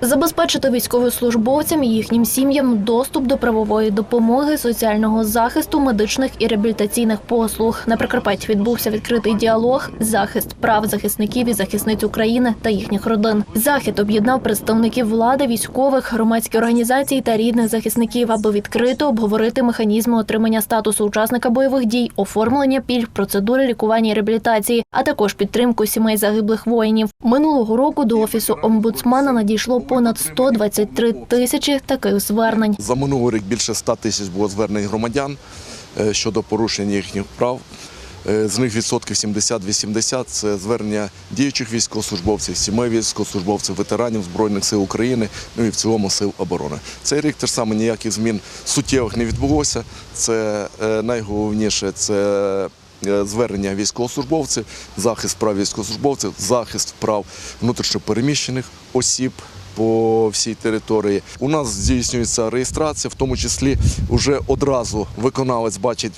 Забезпечити військовослужбовцям і їхнім сім'ям доступ до правової допомоги, соціального захисту, медичних і реабілітаційних послуг. На Прикарпатті відбувся відкритий діалог захист прав захисників і захисниць України та їхніх родин. Захід об'єднав представників влади, військових, громадські організації та рідних захисників, аби відкрито обговорити механізми отримання статусу учасника бойових дій, оформлення пільг, процедури лікування і реабілітації, а також підтримку сімей загиблих воїнів. Минулого року до офісу омбудсмана надійшло понад 123 тисячі таких звернень. За минулий рік більше 100 тисяч було звернень громадян е, щодо порушення їхніх прав. Е, З них відсотків 70-80 – це звернення діючих військовослужбовців, сімей військовослужбовців, ветеранів Збройних сил України, ну і в цілому сил оборони. Цей рік теж саме ніяких змін суттєвих не відбулося. Це е, найголовніше це звернення військовослужбовців, захист прав військовослужбовців, захист прав внутрішньопереміщених осіб по всій території. У нас здійснюється реєстрація, в тому числі вже одразу виконавець бачить,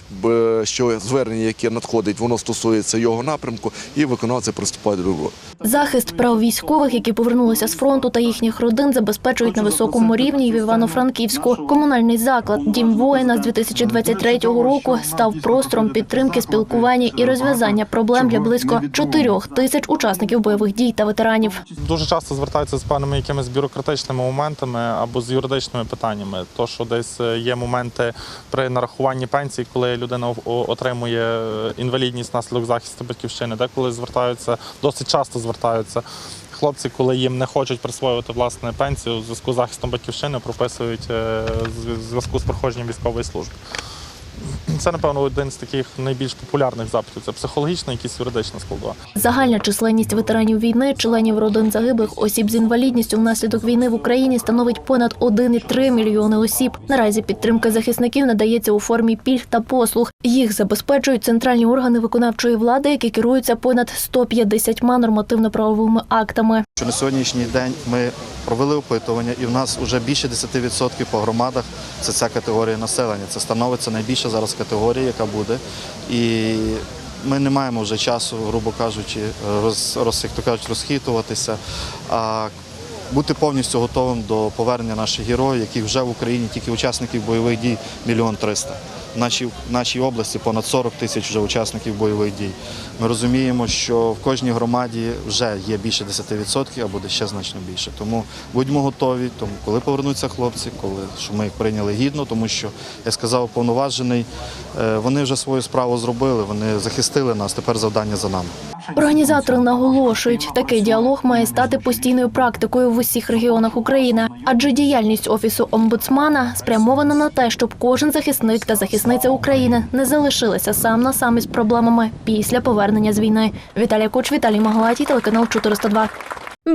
що звернення, яке надходить, воно стосується його напрямку, і виконавці приступає до роботи. Захист прав військових, які повернулися з фронту та їхніх родин, забезпечують на високому рівні і в Івано-Франківську. Комунальний заклад Дім воїна з 2023 року став простором підтримки, спілкування і розв'язання проблем для близько 4 тисяч учасників бойових дій та ветеранів. Дуже часто звертаються з певними якимись бюрократичними моментами або з юридичними питаннями. То, що десь е, є моменти при нарахуванні пенсії, коли людина отримує е, інвалідність внаслідок захисту батьківщини, деколи звертаються, досить часто звертаються. Хлопці, коли їм не хочуть присвоювати власне пенсію у зв'язку з захистом батьківщини, прописують е, з- в зв'язку з проходженням військової служби. Це, напевно, один з таких найбільш популярних запитів. Це психологічна, якісь юридична складова. Загальна численність ветеранів війни, членів родин загиблих, осіб з інвалідністю внаслідок війни в Україні становить понад 1,3 мільйони осіб. Наразі підтримка захисників надається у формі пільг та послуг. Їх забезпечують центральні органи виконавчої влади, які керуються понад 150 нормативно-правовими актами. Що на сьогоднішній день ми провели опитування, і в нас вже більше 10% по громадах це ця категорія населення. Це становиться найбільша зараз категорія, яка буде. І ми не маємо вже часу, грубо кажучи, роз, як то кажуть, розхитуватися. А бути повністю готовим до повернення наших героїв, яких вже в Україні тільки учасників бойових дій мільйон триста. В нашій, в нашій області понад 40 тисяч вже учасників бойових дій. Ми розуміємо, що в кожній громаді вже є більше 10%, а буде ще значно більше. Тому будьмо готові, тому коли повернуться хлопці, коли щоб ми їх прийняли гідно, тому що я сказав, повноважений, е, вони вже свою справу зробили, вони захистили нас. Тепер завдання за нами. Організатори наголошують, такий діалог має стати постійною практикою в усіх регіонах України, адже діяльність офісу омбудсмана спрямована на те, щоб кожен захисник та захисниця України не залишилася сам на сам із проблемами після повернення з війни. Віталія Куч, Віталій Магалатій, телеканал 402.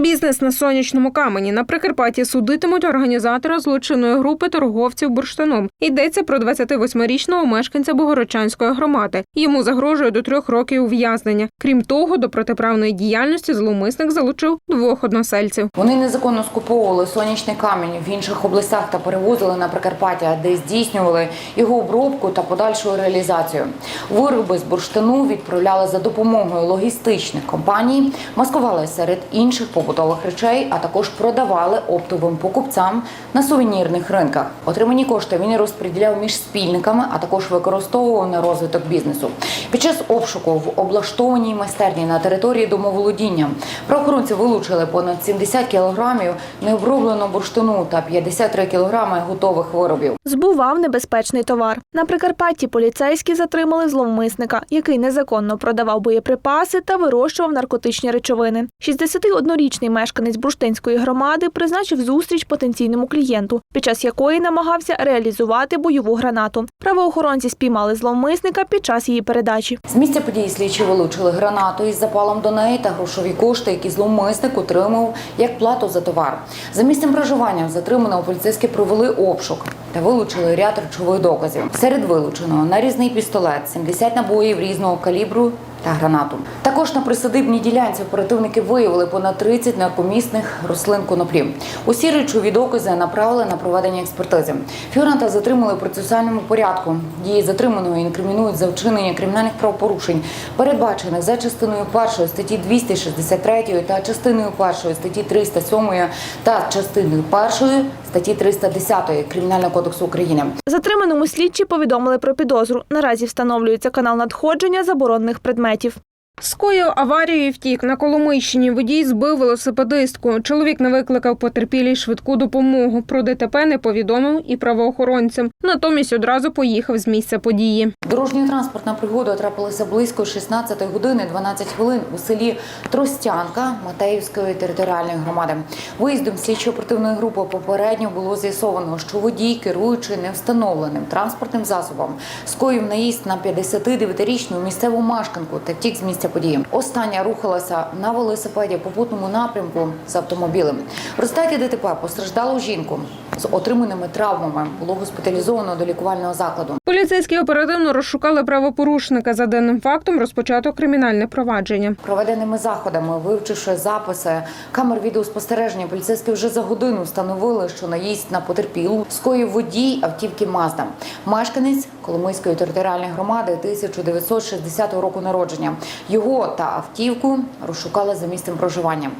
Бізнес на сонячному камені на Прикарпатті судитимуть організатора злочинної групи торговців бурштином. Йдеться про 28-річного мешканця Богородчанської громади. Йому загрожує до трьох років ув'язнення. Крім того, до протиправної діяльності зловмисник залучив двох односельців. Вони незаконно скуповували сонячний камінь в інших областях та перевозили на Прикарпаття, де здійснювали його обробку та подальшу реалізацію. Вироби з бурштину відправляли за допомогою логістичних компаній, маскували серед інших побутових речей, а також продавали оптовим покупцям на сувенірних ринках. Отримані кошти він розподіляв між спільниками, а також використовував на розвиток бізнесу. Під час обшуку в облаштованій майстерні на території домоволодіння правоохоронці вилучили понад 70 кілограмів необробленого бурштину та 53 кілограми готових виробів. Збував небезпечний товар. На Прикарпатті поліцейські затримали зловмисника, який незаконно продавав боєприпаси та вирощував наркотичні речовини. 61-річний мешканець Бурштинської громади призначив зустріч потенційному клієнту, під час якої намагався реалізувати бойову гранату. Правоохоронці спіймали зловмисника під час її передачі. З місця події слідчі вилучили гранату із запалом до неї та грошові кошти, які зловмисник отримав як плату за товар. За місцем проживання затриманого поліцейські провели обшук та вилучили ряд речових доказів. Серед вилученого нарізний пістолет, 70 набоїв різного калібру та гранату. Також на присадибній ділянці оперативники виявили понад 30 наркомісних рослин коноплі. Усі речові докази направили на проведення експертизи. Фігуранта затримали процесуальному порядку. Дії затриманого інкримінують за вчинення кримінальних правопорушень, передбачених за частиною першої статті 263 та частиною першої статті 307 та частиною першої статті 310 Кримінального кодексу України. Затриманому слідчі повідомили про підозру. Наразі встановлюється канал надходження заборонених предметів. Скоїв аварію і втік на Коломийщині. Водій збив велосипедистку. Чоловік не викликав потерпілій швидку допомогу. Про ДТП не повідомив і правоохоронцям. Натомість одразу поїхав з місця події. Дорожньо-транспортна пригода трапилася близько 16 години 12 хвилин у селі Тростянка Матеївської територіальної громади. Виїздом слідчо-оперативної групи попередньо було з'ясовано, що водій, керуючи невстановленим транспортним засобом, скоїв наїзд на 59-річну місцеву мешканку та втік з місця події. Остання рухалася на велосипеді попутному напрямку з автомобілем. В результаті ДТП постраждалу жінку з отриманими травмами було госпіталізовано до лікувального закладу. Поліцейські оперативно розшукали правопорушника. За даним фактом розпочато кримінальне провадження. Проведеними заходами, вивчивши записи камер відеоспостереження, поліцейські вже за годину встановили, що наїзд на потерпілу скоїв водій автівки Мазда, мешканець Коломийської територіальної громади 1960 року народження. Його та автівку розшукали за місцем проживання.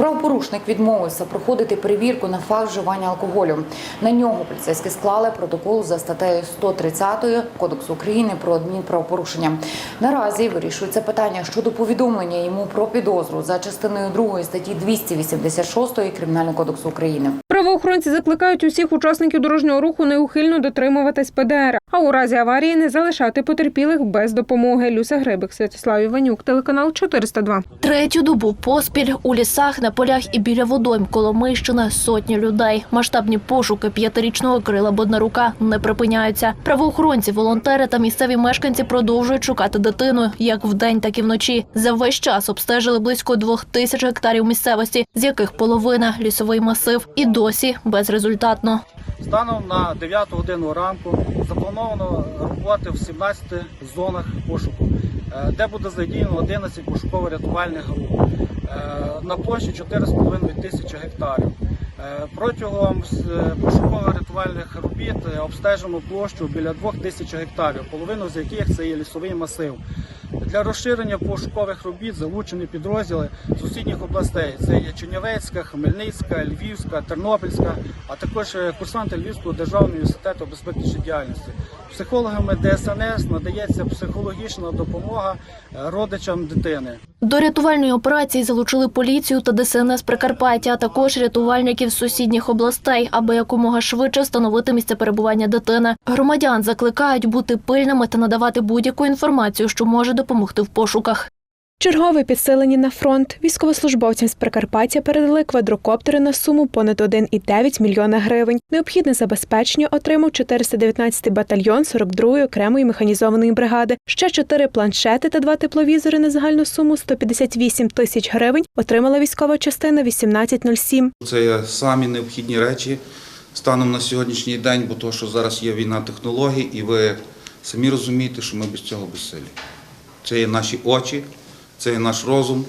Правопорушник відмовився проходити перевірку на факт вживання алкоголю. На нього поліцейські склали протокол за статтею 130 Кодексу України про адмінправопорушення. Наразі вирішується питання щодо повідомлення йому про підозру за частиною 2 статті 286 Кримінального кодексу України. Правоохоронці закликають усіх учасників дорожнього руху неухильно дотримуватись ПДР, а у разі аварії не залишати потерпілих без допомоги. Люся Грибик, Святослав Іванюк, телеканал 402. Третю добу поспіль у лісах, на полях і біля водойм Коломийщини сотні людей. Масштабні пошуки п'ятирічного Крила Боднарука не припиняються. Правоохоронці, волонтери та місцеві мешканці продовжують шукати дитину як вдень, так і вночі. За весь час обстежили близько двох тисяч гектарів місцевості, з яких половина лісовий масив, і досі безрезультатно. Станом на 9 годину ранку заплановано роботи в 17 зонах пошуку, де буде задіяно 11 пошуково-рятувальних груп е, на площі 4,5 тисячі гектарів. Е, Протягом е, пошуково-рятувальних робіт е, обстежено площу біля 2 тисяч гектарів, половину з яких це є лісовий масив. Для розширення пошукових робіт залучені підрозділи сусідніх областей. Це є Чернівецька, Хмельницька, Львівська, Тернопільська, а також е, курсанти Львівського державного університету безпеки діяльності. Психологами ДСНС надається психологічна допомога е, родичам дитини. До рятувальної операції залучили поліцію та ДСНС Прикарпаття, а також рятувальників з сусідніх областей, аби якомога швидше встановити місце перебування дитини. Громадян закликають бути пильними та надавати будь-яку інформацію, що може допомогти в пошуках. Чергове підсилення на фронт. Військовослужбовцям з Прикарпаття передали квадрокоптери на суму понад 1,9 мільйона гривень. Необхідне забезпечення отримав 419-й батальйон 42-ї окремої механізованої бригади. Ще чотири планшети та два тепловізори на загальну суму 158 тисяч гривень отримала військова частина 1807. Це самі необхідні речі станом на сьогоднішній день, бо то, що зараз є війна технологій, і ви самі розумієте, що ми без цього безсилі. Це є наші очі, це і наш розум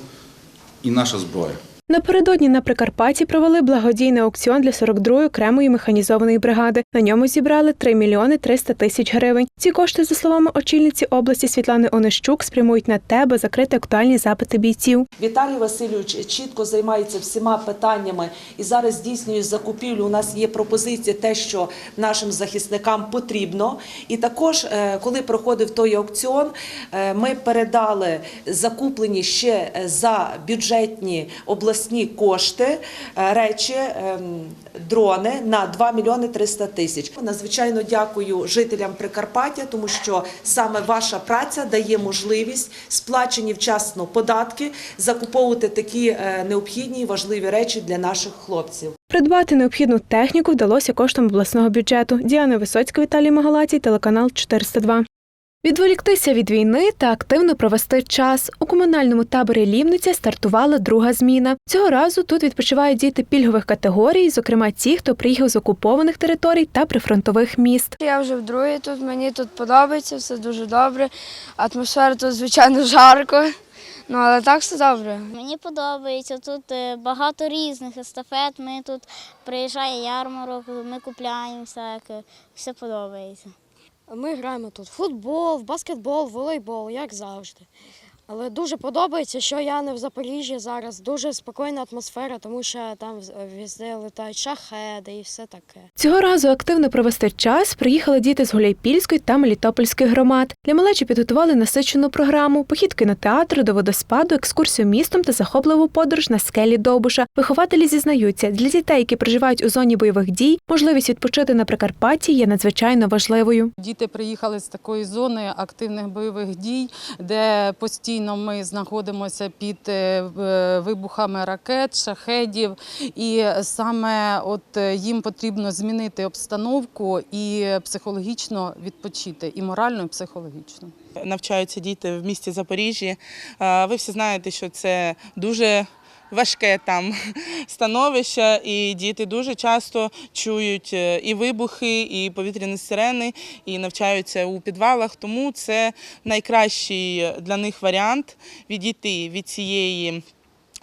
і наша зброя. Напередодні на Прикарпатті провели благодійний аукціон для 42-ї окремої механізованої бригади. На ньому зібрали 3 мільйони 300 тисяч гривень. Ці кошти, за словами очільниці області Світлани Онищук, спрямують на те, аби закрити актуальні запити бійців. Віталій Васильович чітко займається всіма питаннями і зараз здійснює закупівлю. У нас є пропозиція, те, що нашим захисникам потрібно. І також, е, коли проходив той аукціон, е, ми передали закуплені ще е, за бюджетні обласні кошти е, речі, ем, дрони на 2 мільйони 300 тисяч. Надзвичайно дякую жителям Прикарпаття, тому що саме ваша праця дає можливість сплачені вчасно податки закуповувати такі е, необхідні і важливі речі для наших хлопців. Придбати необхідну техніку вдалося коштом обласного бюджету. Діана Висоцька, Віталій Магалатій, телеканал 402. Відволіктися від війни та активно провести час. У комунальному таборі Лівниця стартувала друга зміна. Цього разу тут відпочивають діти пільгових категорій, зокрема ті, хто приїхав з окупованих територій та прифронтових міст. Я вже вдруге тут, мені тут подобається, все дуже добре. Атмосфера тут, звичайно, жарко. Ну, але так все добре. Мені подобається. Тут е, багато різних естафет. Ми тут приїжджає ярмарок, ми купляємо всяке. Все подобається. Ми граємо тут футбол, баскетбол, волейбол, як завжди. Але дуже подобається, що я не в Запоріжжі зараз. Дуже спокійна атмосфера, тому що там везде летають шахеди і все таке. Цього разу активно провести час приїхали діти з Гуляйпільської та Мелітопольської громад. Для малечі підготували насичену програму, похід кінотеатру до водоспаду, екскурсію містом та захопливу подорож на скелі Довбуша. Вихователі зізнаються, для дітей, які проживають у зоні бойових дій, можливість відпочити на Прикарпатті є надзвичайно важливою. Діти приїхали з такої зони активних бойових дій, де постійно ми знаходимося під е, вибухами ракет, шахедів. І саме от е, їм потрібно змінити обстановку і психологічно відпочити, і морально, і психологічно. навчаються діти в місті Запоріжжі. Е, Ви всі знаєте, що це дуже важке там становище, і діти дуже часто чують е, і вибухи, і повітряні сирени, і навчаються у підвалах. Тому це найкращий для них варіант відійти від цієї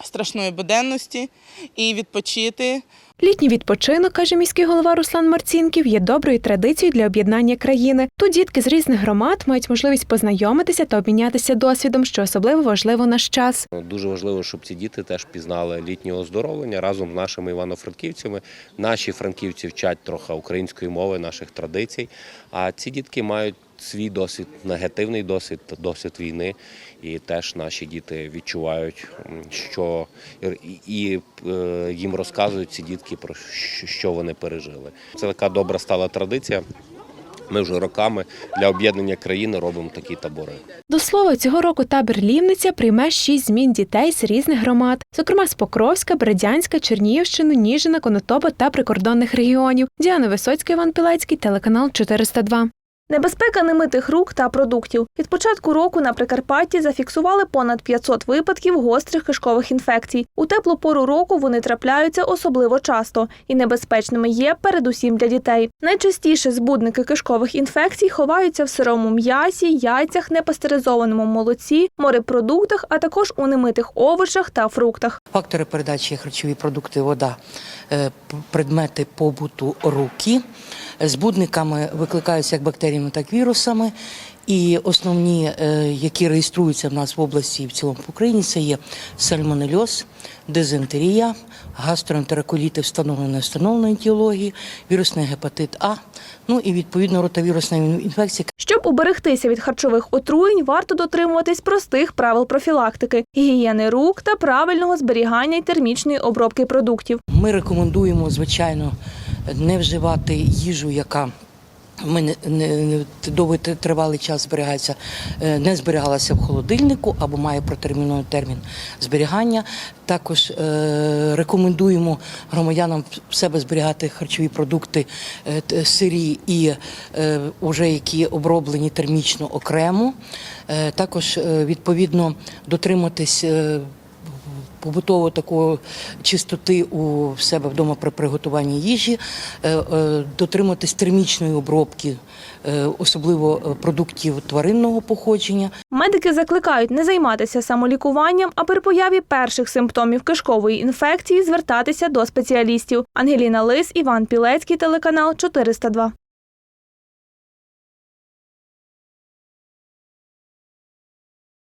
страшної буденності і відпочити. Літній відпочинок, каже міський голова Руслан Марцінків, є доброю традицією для об'єднання країни. Тут дітки з різних громад мають можливість познайомитися та обмінятися досвідом, що особливо важливо наш час. Дуже важливо, щоб ці діти теж пізнали літнє оздоровлення разом з нашими івано-франківцями. Наші франківці вчать трохи української мови, наших традицій. А ці дітки мають свій досвід, негативний досвід, досвід війни. І теж наші діти відчувають, що і- е, їм розказують ці дітки про що- вони пережили. Це така добра стала традиція. Ми вже роками для об'єднання країни робимо такі табори. До слова, цього року табір Лівниця прийме шість змін дітей з різних громад, зокрема з Покровська, Бердянська, Чернігівщини, Ніжина, Конотопа та прикордонних регіонів. Діана Висоцька, Іван Пілецький, телеканал 402. Небезпека немитих рук та продуктів. Від початку року на Прикарпатті зафіксували понад 500 випадків гострих кишкових інфекцій. У теплу пору року вони трапляються особливо часто і небезпечними є передусім для дітей. Найчастіше збудники кишкових інфекцій ховаються в сирому м'ясі, яйцях, непастеризованому молоці, морепродуктах, а також у немитих овочах та фруктах. Фактори передачі харчові продукти, вода, е, предмети побуту руки. Збудниками викликаються як бактеріями, так вірусами. І основні, е, які реєструються в нас в області і в цілому по Україні, це є сальмонельоз, дизентерія, гастроентероколіти встановленої встановленої етіології, вірусний гепатит А, ну і відповідно ротавірусна інфекція, Щоб уберегтися від харчових отруєнь, варто дотримуватись простих правил профілактики, гігієни рук та правильного зберігання й термічної обробки продуктів. Ми рекомендуємо, звичайно, не вживати їжу, яка ми не, не, довгий тривалий час зберігається, е, не зберігалася в холодильнику або має протермінований термін зберігання. Також е, рекомендуємо громадянам в себе зберігати харчові продукти е, сирі і е, уже які оброблені термічно окремо. Е, також е, відповідно дотриматись. е, побутово такої чистоти у себе вдома при приготуванні їжі, е, е, дотриматись термічної обробки, е, особливо продуктів тваринного походження. Медики закликають не займатися самолікуванням, а при появі перших симптомів кишкової інфекції звертатися до спеціалістів. Ангеліна Лис, Іван Пілецький, телеканал 402.